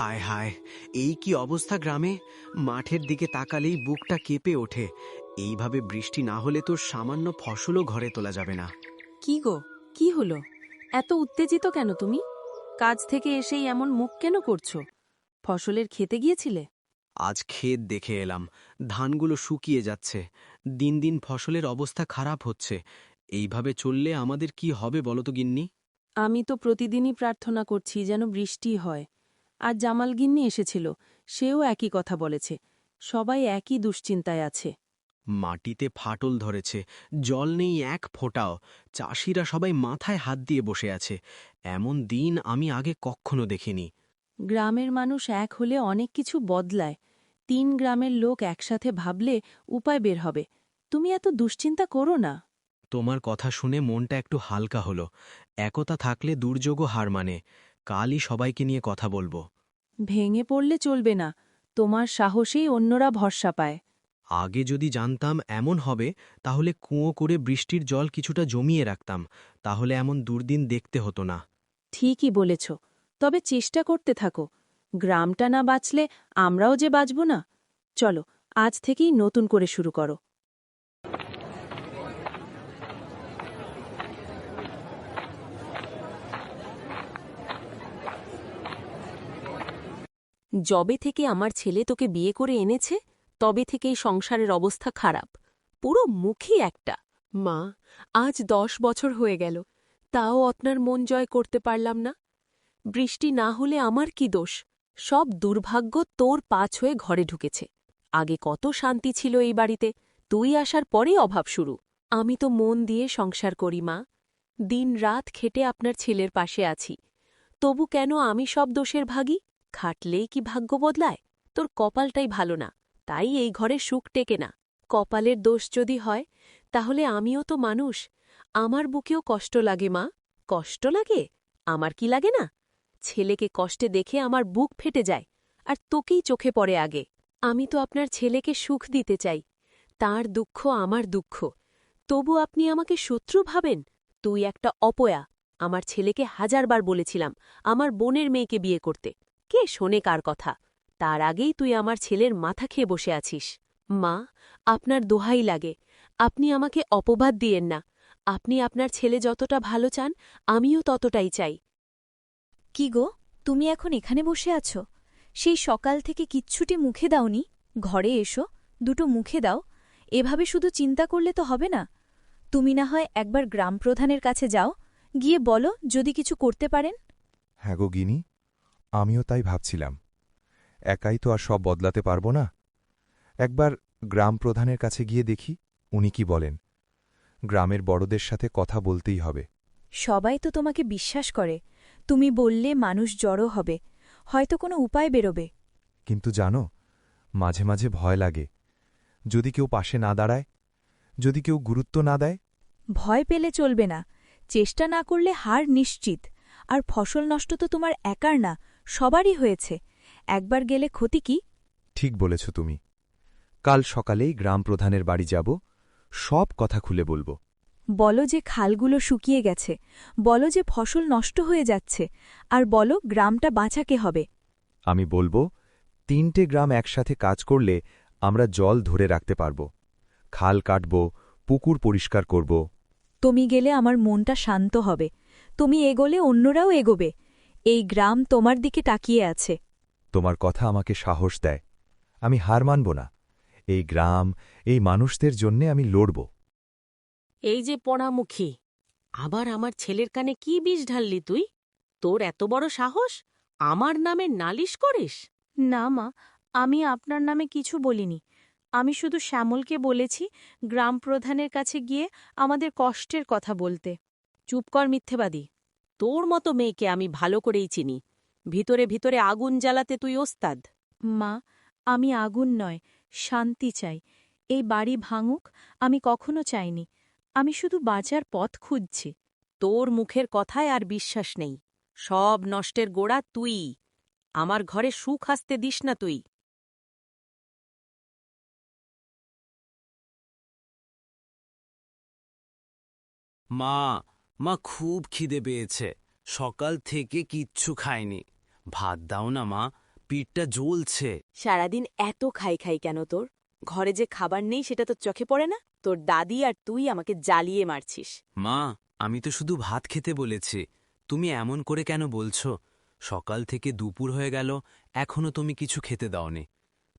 হায় হায় এই কি অবস্থা গ্রামে? মাঠের দিকে তাকালেই বুকটা কেঁপে ওঠে। এইভাবে বৃষ্টি না হলে তো সামান্য ফসলও ঘরে তোলা যাবে না। কি গো কি হলো? এত উত্তেজিত কেন তুমি? কাজ থেকে এসেই এমন মুখ কেন করছ? ফসলের খেতে গিয়েছিলে? আজ ক্ষেত দেখে এলাম ধানগুলো শুকিয়ে যাচ্ছে। দিন দিন ফসলের অবস্থা খারাপ হচ্ছে। এইভাবে চললে আমাদের কি হবে বলো তো গিন্নি? আমি তো প্রতিদিনই প্রার্থনা করছি যেন বৃষ্টি হয়। আর জামাল গিন্নি এসেছিল সেও একই কথা বলেছে সবাই একই দুশ্চিন্তায় আছে। মাটিতে ফাটল ধরেছে জল নেই এক ফোটাও চাষিরা সবাই মাথায় হাত দিয়ে বসে আছে এমন দিন আমি আগে কখনো দেখিনি। গ্রামের মানুষ এক হলে অনেক কিছু বদলায় তিন গ্রামের লোক একসাথে ভাবলে উপায় বের হবে তুমি এত দুশ্চিন্তা করো না। তোমার কথা শুনে মনটা একটু হালকা হলো একতা থাকলে দুর্যোগও হার মানে কালই সবাইকে নিয়ে কথা বলব। ভেঙে পড়লে চলবে না তোমার সাহসেই অন্যরা ভরসা পায়। আগে যদি জানতাম এমন হবে তাহলে কুঁয়ো করে বৃষ্টির জল কিছুটা জমিয়ে রাখতাম তাহলে এমন দুর্দিন দেখতে হতো না। ঠিকই বলেছ তবে চেষ্টা করতে থাকো গ্রামটা না বাঁচলে আমরাও যে বাঁচব না। চলো আজ থেকেই নতুন করে শুরু করো। যবে থেকে আমার ছেলে তোকে বিয়ে করে এনেছে, তবে থেকেই সংসারের অবস্থা খারাপ। পুরো মুখই একটা। মা, আজ দশ বছর হয়ে গেল। তাও আপনার মন জয় করতে পারলাম না। বৃষ্টি না হলে আমার কি দোষ? সব দুর্ভাগ্য তোর পাছ হয়ে ঘরে ঢুকেছে। আগে কত শান্তি ছিল এই বাড়িতে, তুই আসার পরেই অভাব শুরু। আমি তো মন দিয়ে সংসার করি, মা। দিন রাত খেটে আপনার ছেলের পাশে আছি। তবু কেন আমি সব দোষের ভাগী? খাটলেই কি ভাগ্য বদলায়? তোর কপালটাই ভালো না, তাই এই ঘরে সুখ টেকে না। কপালের দোষ যদি হয়, তাহলে আমিও তো মানুষ। আমার বুকেও কষ্ট লাগে, মা। কষ্ট লাগে? আমার কি লাগে না? ছেলেকে কষ্টে দেখে আমার বুক ফেটে যায়, আর তোকেই চোখে পড়ে আগে। আমি তো আপনার ছেলেকে সুখ দিতে চাই। তার দুঃখ আমার দুঃখ। তবু আপনি আমাকে শত্রু ভাবেন? তুই একটা অপয়া। আমার ছেলেকে হাজারবার বলেছিলাম, আমার বোনের মেয়েকে বিয়ে করতে। কে শোনে কার কথা? তার আগেই তুই আমার ছেলের মাথা খেয়ে বসে আছিস। মা আপনার দোহাই লাগে। আপনি আমাকে অপবাদ দিয়েন না। আপনি আপনার ছেলে যতটা ভালো চান আমিও ততটাই চাই। কি গো তুমি এখন এখানে বসে আছো? সেই সকাল থেকে কিচ্ছুটি মুখে দাওনি? ঘরে এসো দুটো মুখে দাও। এভাবে শুধু চিন্তা করলে তো হবে না। তুমি না হয় একবার গ্রাম প্রধানের কাছে যাও গিয়ে বলো যদি কিছু করতে পারেন। হ্যাঁ গো গিনি আমিও তাই ভাবছিলাম। একাই তো আর সব বদলাতে পারব না। একবার গ্রাম প্রধানের কাছে গিয়ে দেখি উনি কি বলেন। গ্রামের বড়দের সাথে কথা বলতেই হবে। সবাই তো তোমাকে বিশ্বাস করে। তুমি বললে মানুষ জড়ো হবে। হয়তো কোনো উপায় বেরোবে। কিন্তু জানো মাঝে মাঝে ভয় লাগে। যদি কেউ পাশে না দাঁড়ায় যদি কেউ গুরুত্ব না দেয়। ভয় পেলে চলবে না। চেষ্টা না করলে হার নিশ্চিত। আর ফসল নষ্ট তো তোমার একার না। সবারই হয়েছে। একবার গেলে ক্ষতি কি? ঠিক বলেছ তুমি। কাল সকালেই গ্রাম প্রধানের বাড়ি যাব সব কথা খুলে বলব। বলো যে খালগুলো শুকিয়ে গেছে বলো যে ফসল নষ্ট হয়ে যাচ্ছে আর বলো গ্রামটা বাঁচাকে হবে। আমি বলব তিনটে গ্রাম একসাথে কাজ করলে আমরা জল ধরে রাখতে পারব। খাল কাটব পুকুর পরিষ্কার করব। তুমি গেলে আমার মনটা শান্ত হবে। তুমি এগোলে অন্যরাও এগোবে। এই গ্রাম তোমার দিকে তাকিয়ে আছে। তোমার কথা আমাকে সাহস দেয়। আমি হার মানব না। এই গ্রাম এই মানুষদের জন্যে আমি লড়ব। এই যে পড়ামুখী আবার আমার ছেলের কানে কি বিষ ঢাললি তুই? তোর এত বড় সাহস? আমার নামে নালিশ করিস? না মা আমি আপনার নামে কিছু বলিনি। আমি শুধু শ্যামলকে বলেছি গ্রাম প্রধানের কাছে গিয়ে আমাদের কষ্টের কথা বলতে। চুপ কর মিথ্যেবাদী। তোর মতো মেয়েকে আমি ভালো করেই চিনি। ভিতরে ভিতরে আগুন জ্বালাতে তুই ওস্তাদ। মা আমি আগুন নয় শান্তি চাই। এই বাড়ি ভাঙুক আমি কখনো চাইনি। আমি শুধু বাঁচার পথ খুঁজছি। তোর মুখের কথায় আর বিশ্বাস নেই। সব নষ্টের গোড়া তুই। আমার ঘরে সুখ আসতে দিস না তুই। মা মা খুব খিদে পেয়েছে। সকাল থেকে কিচ্ছু খায়নি। ভাত দাও না মা পিঠটা জ্বলছে। সারাদিন এত খাই খাই কেন তোর? ঘরে যে খাবার নেই সেটা তোর চোখে পড়ে না? তোর দাদি আর তুই আমাকে জ্বালিয়ে মারছিস। মা আমি তো শুধু ভাত খেতে বলেছি। তুমি এমন করে কেন বলছো? সকাল থেকে দুপুর হয়ে গেল এখনও তুমি কিছু খেতে দাওনি।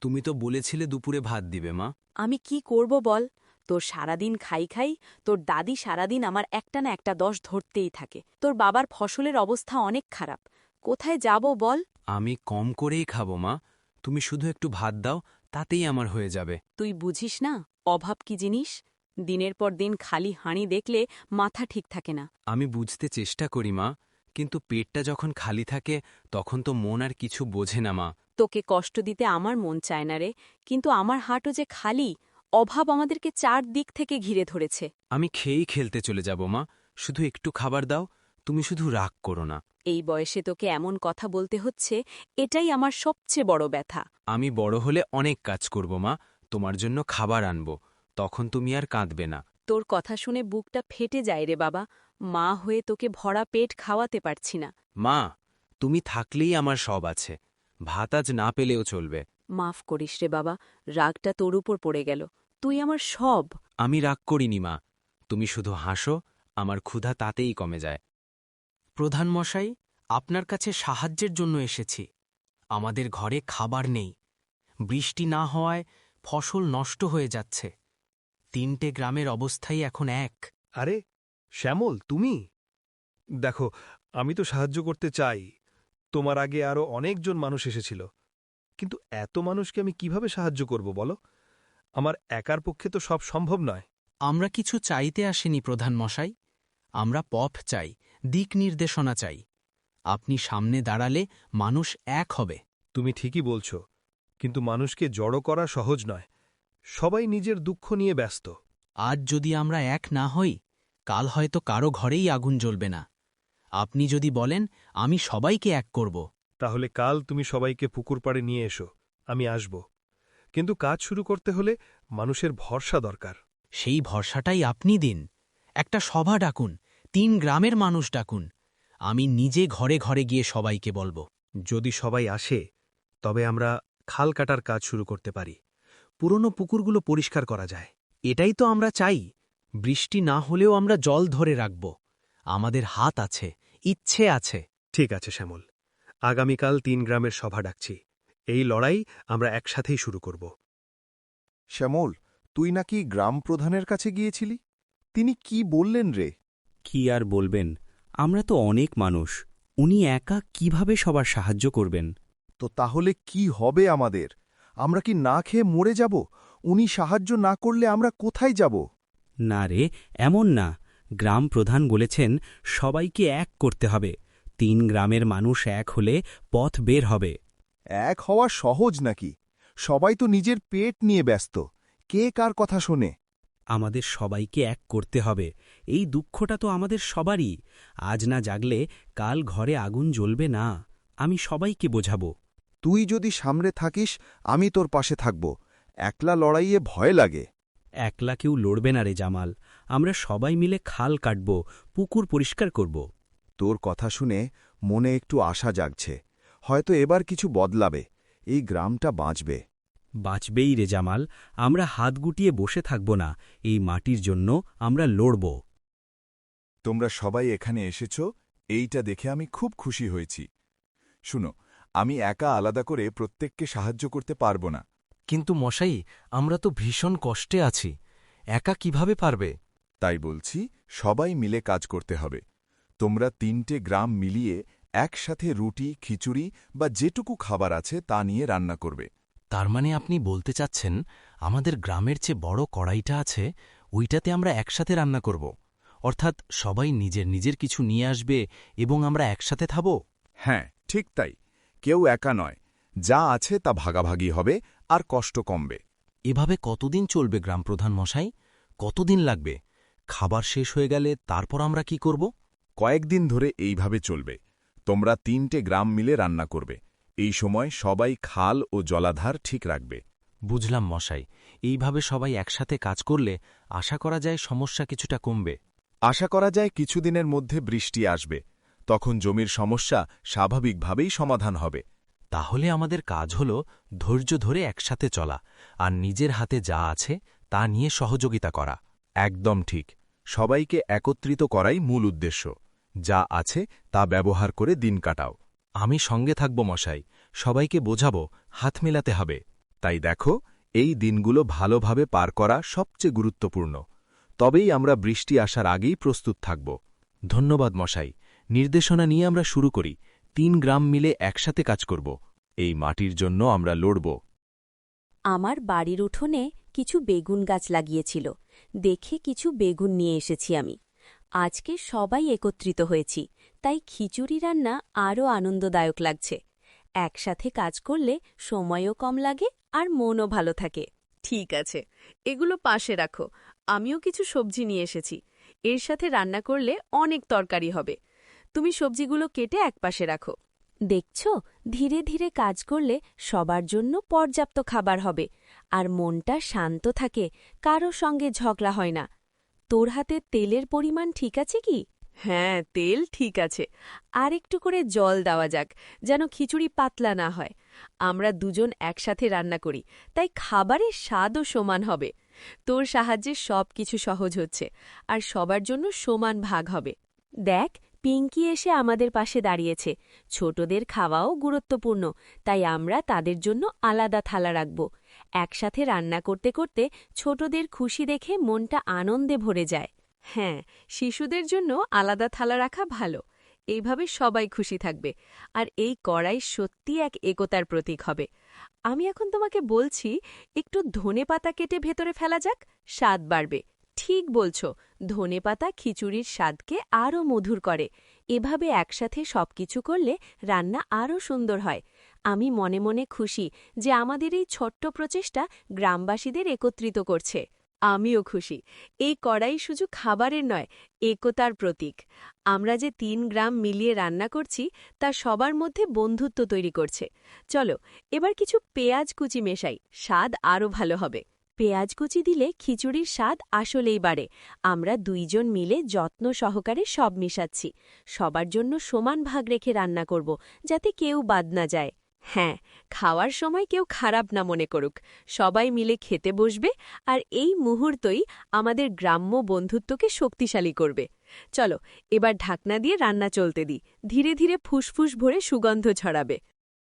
তুমি তো বলেছিলে দুপুরে ভাত দিবে মা। আমি কি করব বল? তোর সারাদিন খাই খাই তোর দাদি সারাদিন আমার একটা না একটা দশ ধরতেই থাকে। তোর বাবার ফসলের অবস্থা অনেক খারাপ। কোথায় যাব বল? আমি কম করেই খাব মা। তুমি শুধু একটু ভাত দাও তাতেই আমার হয়ে যাবে। তুই বুঝিস না অভাব কি জিনিস? দিনের পর দিন খালি হাঁড়ি দেখলে মাথা ঠিক থাকে না। আমি বুঝতে চেষ্টা করি মা কিন্তু পেটটা যখন খালি থাকে তখন তো মন আর কিছু বোঝে না মা। তোকে কষ্ট দিতে আমার মন চায় না রে কিন্তু আমার হাটও যে খালি অভাব আমাদেরকে চার দিক থেকে ঘিরে ধরেছে। আমি খেয়েই খেলতে চলে যাব মা। শুধু একটু খাবার দাও। তুমি শুধু রাগ করো না। এই বয়সে তোকে এমন কথা বলতে হচ্ছে এটাই আমার সবচেয়ে বড় ব্যথা। আমি বড় হলে অনেক কাজ করব মা। তোমার জন্য খাবার আনব। তখন তুমি আর কাঁদবে না। তোর কথা শুনে বুকটা ফেটে যায় রে বাবা। মা হয়ে তোকে ভরা পেট খাওয়াতে পারছি না। মা তুমি থাকলেই আমার সব আছে। ভাত আজ না পেলেও চলবে। মাফ করিস রে বাবা রাগটা তোর উপর পড়ে গেল। তুই আমার সব। আমি রাগ করিনি মা। তুমি শুধু হাসো আমার ক্ষুধা তাতেই কমে যায়। প্রধান মশাই আপনার কাছে সাহায্যের জন্য এসেছি। আমাদের ঘরে খাবার নেই। বৃষ্টি না হওয়ায় ফসল নষ্ট হয়ে যাচ্ছে। তিনটে গ্রামের অবস্থাই এখন এক। আরে শ্যামল তুমি? দেখো আমি তো সাহায্য করতে চাই। তোমার আগে আরও অনেকজন মানুষ এসেছিল। কিন্তু এত মানুষকে আমি কীভাবে সাহায্য করব বলো? আমার একার পক্ষে তো সব সম্ভব নয়। আমরা কিছু চাইতে আসিনি প্রধান মশাই আমরা পথ চাই দিক নির্দেশনা চাই। আপনি সামনে দাঁড়ালে মানুষ এক হবে। তুমি ঠিকই বলছ কিন্তু মানুষকে জড়ো করা সহজ নয়। সবাই নিজের দুঃখ নিয়ে ব্যস্ত। আজ যদি আমরা এক না হই কাল হয়তো কারও ঘরেই আগুন জ্বলবে না। আপনি যদি বলেন আমি সবাইকে এক করব। তাহলে কাল তুমি সবাইকে পুকুর পাড়ে নিয়ে এসো আমি আসব। কিন্তু কাজ শুরু করতে হলে মানুষের ভরসা দরকার। সেই ভরসাটাই আপনি দিন। একটা সভা ডাকুন তিন গ্রামের মানুষ ডাকুন। আমি নিজে ঘরে ঘরে গিয়ে সবাইকে বলব। যদি সবাই আসে তবে আমরা খাল কাটার কাজ শুরু করতে পারি। পুরনো পুকুরগুলো পরিষ্কার করা যায়। এটাই তো আমরা চাই। বৃষ্টি না হলেও আমরা জল ধরে রাখব। আমাদের হাত আছে ইচ্ছে আছে। ঠিক আছে শ্যামল। আগামীকাল তিন গ্রামের সভা ডাকছি। এই লড়াই আমরা একসাথেই শুরু করব। শ্যামল তুই নাকি গ্রাম প্রধানের কাছে গিয়েছিলি? তিনি কি বললেন রে? কি আর বলবেন? আমরা তো অনেক মানুষ। উনি একা কীভাবে সবার সাহায্য করবেন? তো তাহলে কি হবে আমাদের? আমরা কি না খেয়ে মরে যাব? উনি সাহায্য না করলে আমরা কোথায় যাব? না রে এমন না। গ্রাম প্রধান বলেছেন সবাইকে এক করতে হবে। তিন গ্রামের মানুষ এক হলে পথ বের হবে। এক হওয়া সহজ নাকি? সবাই তো নিজের পেট নিয়ে ব্যস্ত। কে কার কথা শোনে? আমাদের সবাইকে এক করতে হবে। এই দুঃখটা তো আমাদের সবারই। আজ না জাগলে কাল ঘরে আগুন জ্বলবে না। আমি সবাইকে বোঝাবো। তুই যদি সামনে থাকিস আমি তোর পাশে থাকব। একলা লড়াইয়ে ভয় লাগে। একলা কেউ লড়বে না রে জামাল। আমরা সবাই মিলে খাল কাটব পুকুর পরিষ্কার করব। তোর কথা শুনে মনে একটু আশা জাগছে। হয়তো এবার কিছু বদলাবে। এই গ্রামটা বাঁচবে। বাঁচবেই রে জামাল আমরা হাত গুটিয়ে বসে থাকব না এই মাটির জন্য আমরা লড়ব। তোমরা সবাই এখানে এসেছ এইটা দেখে আমি খুব খুশি হয়েছি। শুনো আমি একা আলাদা করে প্রত্যেককে সাহায্য করতে পারব না। কিন্তু মশাই আমরা তো ভীষণ কষ্টে আছি। একা কীভাবে পারবে? তাই বলছি সবাই মিলে কাজ করতে হবে। তোমরা তিনটে গ্রাম মিলিয়ে একসাথে রুটি খিচুড়ি বা যেটুকু খাবার আছে তা নিয়ে রান্না করবে। তার মানে আপনি বলতে চাচ্ছেন আমাদের গ্রামের চেয়ে বড় কড়াইটা আছে ওইটাতে আমরা একসাথে রান্না করব। অর্থাৎ সবাই নিজের নিজের কিছু নিয়ে আসবে এবং আমরা একসাথে থাব হ্যাঁ ঠিক তাই। কেউ একা নয়। যা আছে তা ভাগাভাগি হবে আর কষ্ট কমবে। এভাবে কতদিন চলবে গ্রাম প্রধান মশাই? কতদিন লাগবে? খাবার শেষ হয়ে গেলে তারপর আমরা কি করব? কয়েকদিন ধরে এইভাবে চলবে। তোমরা তিনটে গ্রাম মিলে রান্না করবে। এই সময় সবাই খাল ও জলাধার ঠিক রাখবে। বুঝলাম মশাই এইভাবে সবাই একসাথে কাজ করলে আশা করা যায় সমস্যা কিছুটা কমবে। আশা করা যায় কিছুদিনের মধ্যে বৃষ্টি আসবে। তখন জমির সমস্যা স্বাভাবিকভাবেই সমাধান হবে। তাহলে আমাদের কাজ হল ধৈর্য ধরে একসাথে চলা আর নিজের হাতে যা আছে তা নিয়ে সহযোগিতা করা। একদম ঠিক। সবাইকে একত্রিত করাই মূল উদ্দেশ্য। যা আছে তা ব্যবহার করে দিন কাটাও। আমি সঙ্গে থাকব মশাই, সবাইকে বোঝাবো, হাত মেলাতে হবে। তাই দেখো, এই দিনগুলো ভালোভাবে পার করা সবচেয়ে গুরুত্বপূর্ণ। তবেই আমরা বৃষ্টি আসার আগেই প্রস্তুত থাকব। ধন্যবাদ মশাই, নির্দেশনা নিয়ে আমরা শুরু করি। তিন গ্রাম মিলে একসাথে কাজ করব। এই মাটির জন্য আমরা লড়ব। আমার বাড়ির উঠোনে কিছু বেগুন গাছ লাগিয়েছিল। দেখে কিছু বেগুন নিয়ে এসেছি আমি। আজকে সবাই একত্রিত হয়েছি, তাই খিচুড়ি রান্না আরও আনন্দদায়ক লাগছে। একসাথে কাজ করলে সময়ও কম লাগে আর মনও ভালো থাকে। ঠিক আছে, এগুলো পাশে রাখো, আমিও কিছু সবজি নিয়ে এসেছি। এর সাথে রান্না করলে অনেক তরকারি হবে। তুমি সবজিগুলো কেটে একপাশে রাখো। দেখছ, ধীরে ধীরে কাজ করলে সবার জন্য পর্যাপ্ত খাবার হবে, আর মনটা শান্ত থাকে, কারও সঙ্গে ঝগড়া হয় না। তোর হাতে তেলের পরিমাণ ঠিক আছে কি? হ্যাঁ তেল ঠিক আছে। আর একটু করে জল দেওয়া যাক, যেন খিচুড়ি পাতলা না হয়। আমরা দুজন একসাথে রান্না করি, তাই খাবারের স্বাদও সমান হবে। তোর সাহায্যে সব কিছু সহজ হচ্ছে, আর সবার জন্য সমান ভাগ হবে। দেখ, পিঙ্কি এসে আমাদের পাশে দাঁড়িয়েছে। ছোটদের খাওয়াও গুরুত্বপূর্ণ, তাই আমরা তাদের জন্য আলাদা থালা রাখব। একসাথে রান্না করতে করতে ছোটদের খুশি দেখে মনটা আনন্দে ভরে যায়। হ্যাঁ শিশুদের জন্য আলাদা থালা রাখা ভালো। এইভাবে সবাই খুশি থাকবে। আর এই কড়াই সত্যি এক একতার প্রতীক হবে। আমি এখন তোমাকে বলছি, একটু ধনে পাতা কেটে ভেতরে ফেলা যাক, স্বাদ বাড়বে। ঠিক বলছ, ধনে পাতা খিচুড়ির স্বাদকে আরও মধুর করে। এভাবে একসাথে সবকিছু করলে রান্না আরও সুন্দর হয়। আমি মনে মনে খুশি যে আমাদের এই ছোট্ট প্রচেষ্টা গ্রামবাসীদের একত্রিত করছে। আমিও খুশি। এই কড়াই শুধু খাবারের নয়, একতার প্রতীক। আমরা যে তিন গ্রাম মিলিয়ে রান্না করছি, তা সবার মধ্যে বন্ধুত্ব তৈরি করছে। চলো, এবার কিছু পেঁয়াজ কুচি মেশাই। স্বাদ আরও ভালো হবে। পেঁয়াজ কুচি দিলে খিচুড়ির স্বাদ আসলেই বাড়ে। আমরা দুইজন মিলে যত্ন সহকারে সব মিশাচ্ছি। সবার জন্য সমান ভাগ রেখে রান্না করব, যাতে কেউ বাদ না যায়। হ্যাঁ খাওয়ার সময় কেউ খারাপ না মনে করুক। সবাই মিলে খেতে বসবে আর এই মুহূর্তই আমাদের গ্রাম্য বন্ধুত্বকে শক্তিশালী করবে। চলো, এবার ঢাকনা দিয়ে রান্না চলতে দিই। ধীরে ধীরে ফুসফুস ভরে সুগন্ধ ছড়াবে।